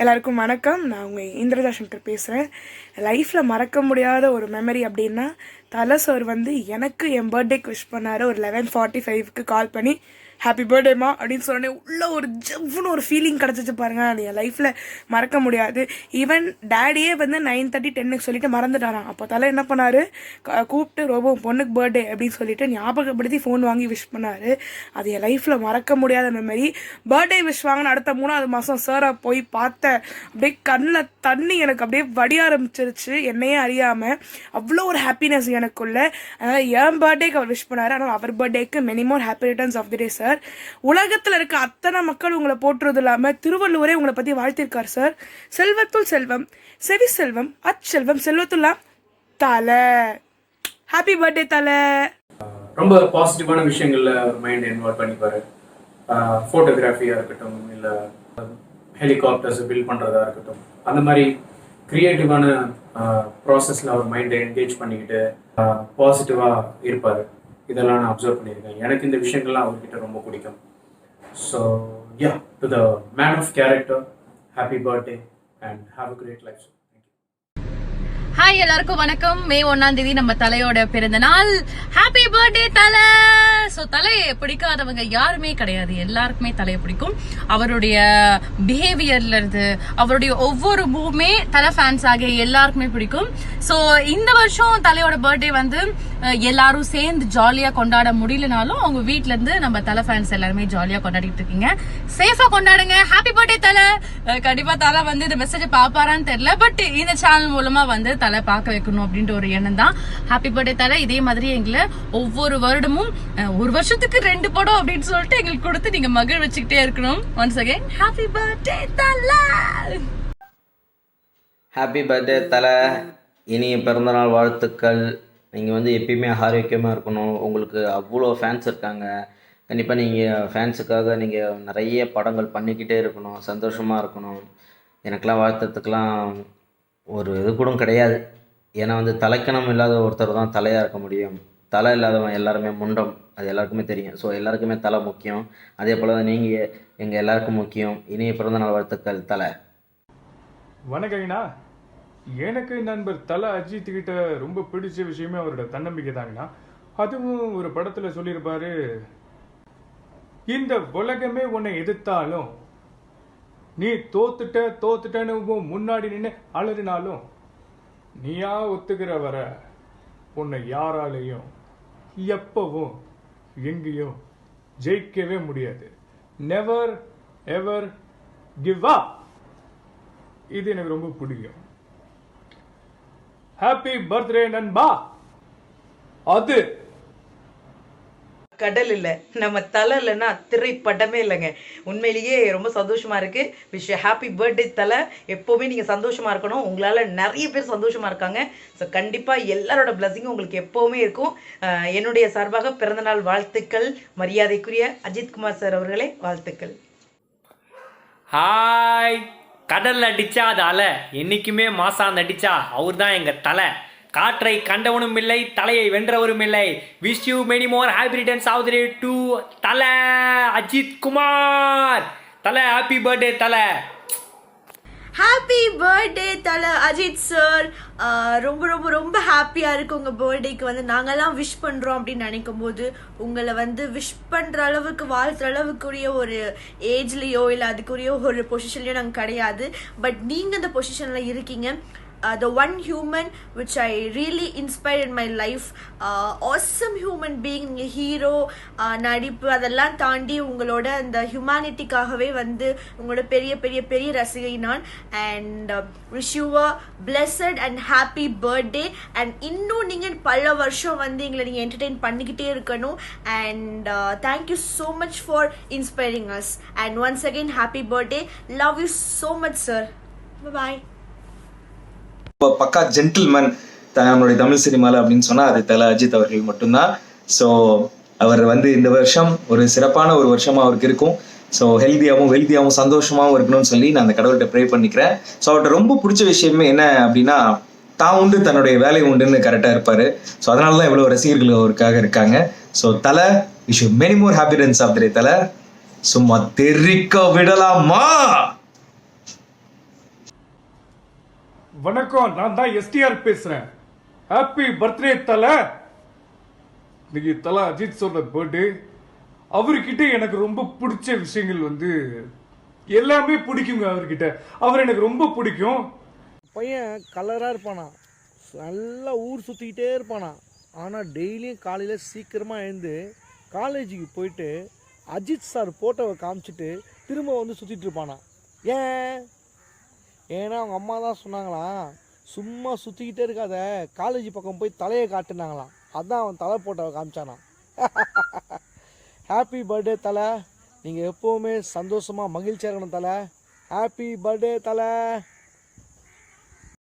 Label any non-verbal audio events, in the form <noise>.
எல்லாருக்கும் வணக்கம். நான் உங்கள் இந்திரஜா சங்கர் பேசுகிறேன் லைஃப்பில் மறக்க முடியாத ஒரு மெமரி அப்படின்னா தலை சார் வந்து எனக்கு என் பர்த்டேக்கு விஷ் பண்ணார். ஒரு லெவன் ஃபார்ட்டி ஃபைவ்க்கு கால் பண்ணி ஹாப்பி பர்த்டேமா அப்படின்னு சொன்னே உள்ள ஒரு ஜவ்னு ஒரு ஃபீலிங் கிடச்சிச்சு பாருங்கள் அது என் லைஃப்பில் மறக்க முடியாது. ஈவன் டேடியே வந்து நைன் தேர்ட்டி டென்னுக்கு சொல்லிட்டு மறந்துட்டாரான் அப்போ தலை என்ன பண்ணார்? கூப்பிட்டு ரொம்ப பொண்ணுக்கு பர்த்டே அப்படின்னு சொல்லிட்டு ஞாபகப்படுத்தி ஃபோன் வாங்கி விஷ் பண்ணார். அது என் லைஃப்பில் மறக்க முடியாத மெமரி பர்த்டே விஷ் வாங்கின அடுத்த மூணாவது மாதம் சாரை போய் பார்த்தேன் அப்படியே கண்ணில் தண்ணி எனக்கு அப்படியே வடிய ஆரம்பிச்சிருச்சு. என்னையே அறியாமல் அவ்வளோ ஒரு ஹாப்பினஸ் எனக்குள்ள. அதனால் என் பர்த்டேக்கு அவர் விஷ் பண்ணார். ஆனால் அவர் பர்த்டேக்கு many more happy returns of the day sir உலகத்தில் இருக்க அத்தனை மக்கள் உங்களை போற்றுறது இல்லாமல் திருவள்ளுவரே உங்களை பற்றி வாழ்த்திருக்கார் சார். செல்வத்துள் செல்வம் செவி செல்வம் அச்செல்வம் செல்வத்துல்லாம் தலை. ஹாப்பி பர்த்டே தலை. ரொம்ப பாசிட்டிவான விஷயங்கள்ல ஒரு மைண்ட் இன்வால்வ் பண்ணிப்பாரு. ஃபோட்டோகிராஃபியாக இருக்கட்டும் இல்லை ஹெலிகாப்டர்ஸ் பில்ட் பண்ணுறதா இருக்கட்டும். அந்த மாதிரி க்ரியேட்டிவான ப்ராசஸில் அவர் மைண்டை என்கேஜ் பண்ணிக்கிட்டு பாசிட்டிவாக இருப்பார். இதெல்லாம் நான் அப்சர்வ் பண்ணியிருக்கேன். எனக்கு இந்த விஷயங்கள்லாம் அவர்கிட்ட ரொம்ப பிடிக்கும். So yeah to the man of character happy birthday and have a great life hi எல்லாருக்கும் வணக்கம். மே ஒன்னாம் தேதி நம்ம தலையோட பிறந்த நாள். ஹாப்பி பர்த்டே தலை! ஸோ தலையை பிடிக்காதவங்க யாருமே கிடையாது. எல்லாருக்குமே தலையை பிடிக்கும். அவருடைய பிஹேவியர்ல இருந்து அவருடைய ஒவ்வொரு மூவுமே தலை ஃபேன்ஸ் ஆகிய எல்லாருக்குமே பிடிக்கும். ஸோ இந்த வருஷம் தலையோட பர்த்டே வந்து எல்லாரும் சேர்ந்து ஜாலியா கொண்டாட முடியலனாலும் அவங்க வீட்ல இருந்து நம்ம தலை ஃபேன்ஸ் எல்லாருமே ஜாலியா கொண்டாடிட்டு இருக்கீங்க. சேஃபா கொண்டாடுங்க. ஹாப்பி பர்த்டே தலை. கண்டிப்பா தலை வந்து இந்த மெசேஜ் பாப்பாரான்னு தெரியல பட் இந்த சேனல் மூலமா வந்து தலை பார்க்க வைக்கணும் அப்படின்ற ஒரு எண்ணம் தான். ஹாப்பி பர்த்டே தலை. இதே மாதிரி எங்களை ஒவ்வொரு வருடமும் ஒரு வருஷத்துக்கு ரெண்டு படம் அப்படின்னு சொல்லிட்டு எங்களுக்கு கொடுத்து நீங்க மகிழ் வச்சுக்கிட்டே இருக்கணும். ஒன்ஸ் அகைன் ஹாப்பி பர்த்டே தலை. ஹாப்பி பர்த்டே தலை. இனிய பிறந்தநாள் வாழ்த்துக்கள். நீங்கள் வந்து எப்பயுமே ஆரோக்கியமாக இருக்கணும். உங்களுக்கு அவ்வளோ ஃபேன்ஸ் இருக்காங்க. கண்டிப்பாக நீங்கள் ஃபேன்ஸுக்காக நீங்கள் நிறைய படங்கள் பண்ணிக்கிட்டே இருக்கணும். சந்தோஷமாக இருக்கணும். எனக்கெலாம் வாழ்த்துறதுக்கெலாம் ஒரு இது கூட கிடையாது. ஏன்னா வந்து தலைக்கணம் இல்லாத ஒருத்தர் தான் தலையாக இருக்க முடியும். தலை இல்லாதவன் எல்லாருமே முண்டம். அது எல்லாருக்குமே தெரியும். ஸோ எல்லாருக்குமே தலை முக்கியம். அதே போல் தான் நீங்கள் எங்கள் எல்லாருக்கும் முக்கியம். இனிய பிறந்தநாள் வாழ்த்துக்கள். தலை. வணக்கங்கண்ணா எனக்கு நண்பர் தல அஜித் கிட்ட ரொம்ப பிடிச்ச விஷயமே அவரோட தன்னம்பிக்கை தாங்கண்ணா அதுவும் ஒரு படத்துல சொல்லியிருப்பாரு இந்த உலகமே உன்னை எதிர்த்தாலும் நீ தோத்துட்ட தோத்துட்டன்னு முன்னாடி நின்று அலறினாலும் நீயா ஒத்துக்கிற வர உன்னை யாராலையும் எப்பவும் எங்கேயும் ஜெயிக்கவே முடியாது. நெவர் எவர் கிவ் அப் இது எனக்கு ரொம்ப பிடிக்கும். ஹாப்பி பர்த்டே நண்பா. அது. கடல் இல்லை. நம்ம தலை இல்லைன்னா திரைப்படமே இல்லைங்க. உண்மையிலேயே ரொம்ப சந்தோஷமா இருக்கு. விஷ் ஹாப்பி பர்த்டே தலை. எப்போவுமே நீங்கள் சந்தோஷமா இருக்கணும். உங்களால் நிறைய பேர் சந்தோஷமா இருக்காங்க. ஸோ கண்டிப்பாக எல்லாரோட பிளஸிங்கும் உங்களுக்கு எப்போவுமே இருக்கும். அஹ் என்னுடைய சார்பாக பிறந்தநாள் வாழ்த்துக்கள். மரியாதைக்குரிய அஜித்குமார் சார் அவர்களே வாழ்த்துக்கள். ஹாய் கடலில் அடிச்சா அது அலை. என்னைக்குமே மாசான் அடிச்சா அவர் தான் எங்க தலை. காற்றை கண்டவனும் இல்லை தலையை வென்றவரும் இல்லை. Wish you many more happy returns of to தலை அஜித் குமார். தலை ஹாப்பி பர்த்டே தலை. ஹாப்பி பர்த்டே தல அஜித் சார் ரொம்ப ரொம்ப ரொம்ப ஹாப்பியாக இருக்கு உங்கள் பர்த்டேக்கு வந்து. நாங்கெல்லாம் விஷ் பண்ணுறோம் அப்படின்னு நினைக்கும் போது உங்களை வந்து விஷ் பண்ணுற அளவுக்கு வாழ்த்துற அளவுக்குரிய ஒரு ஏஜ்லேயோ இல்லை அதுக்குரிய ஒரு பொசிஷன்லையோ நாங்கள் கிடையாது. பட் நீங்கள் அந்த பொசிஷனில் இருக்கீங்க. The one human which I really inspire in my life awesome human being நீங்கள் ஹீரோ நடிப்பு அதெல்லாம் தாண்டி உங்களோட அந்த ஹியூமனிட்டிக்காகவே வந்து உங்களோட பெரிய பெரிய பெரிய ரசிகை நான். And wish you a blessed and happy birthday and இன்னும் நீங்கள் பல வருஷம் வந்து எங்களை நீங்கள் என்டர்டெயின் பண்ணிக்கிட்டே இருக்கணும். And thank you so much for inspiring us and once again happy birthday love you so much sir bye பக்கா ஜென்டில்மேன் நம்மளுடைய தமிழ் சினிமாவில் அப்படின்னு சொன்னால் அது தல அஜித் அவர்கள் மட்டும்தான். ஸோ அவர் வந்து இந்த வருஷம் ஒரு சிறப்பான ஒரு வருஷமா அவருக்கு இருக்கும். ஸோ ஹெல்த்தியாகவும் வெல்த்தியாகவும் சந்தோஷமாகவும் இருக்கணும்னு சொல்லி நான் அந்த கடவுள்கிட்ட ப்ரே பண்ணிக்கிறேன். ஸோ அவர்கிட்ட ரொம்ப பிடிச்ச விஷயமே என்ன அப்படின்னா தான் உண்டு தன்னுடைய வேலை உண்டுன்னு கரெக்டாக இருப்பார். ஸோ அதனால தான் இவ்வளோ ரசிகர்கள் அவருக்காக இருக்காங்க. ஸோ தலை wish many more happiness of தலை. சும்மா தெரிக்க விடலாமா? வணக்கம் நான் தான் எஸ்டிஆர் பேசுறேன். ஹாப்பி பர்த்டே தலை. இன்னைக்கு தல அஜித் சொன்ன பர்த்டே அவர்கிட்ட எனக்கு ரொம்ப பிடிச்ச விஷயங்கள் வந்து எல்லாமே பிடிக்குங்க அவர்கிட்ட. அவர் எனக்கு ரொம்ப பிடிக்கும். பையன் கலராக இருப்பானா? நல்லா ஊர் சுற்றிக்கிட்டே இருப்பானா? ஆனால் டெய்லியும் காலையில் சீக்கிரமாக எழுந்து காலேஜுக்கு போயிட்டு அஜித் சார் ஃபோட்டோவை காமிச்சிட்டு திரும்ப வந்து சுற்றிட்டு இருப்பானா? ஏன்? ஏன்னா அவங்க அம்மா தான் சொன்னாங்களாம் சும்மா சுற்றிக்கிட்டே இருக்காத காலேஜ் பக்கம் போய் தலையை காட்டுனாங்களாம். அதான் அவன் தலை போட்டவை காமிச்சானாம். <laughs> ஹாப்பி பர்த்டே தலை. நீங்கள் எப்போவுமே சந்தோஷமாக மகிழ்ச்சியாக இருக்கணும் தலை. ஹாப்பி பர்த்டே தலை.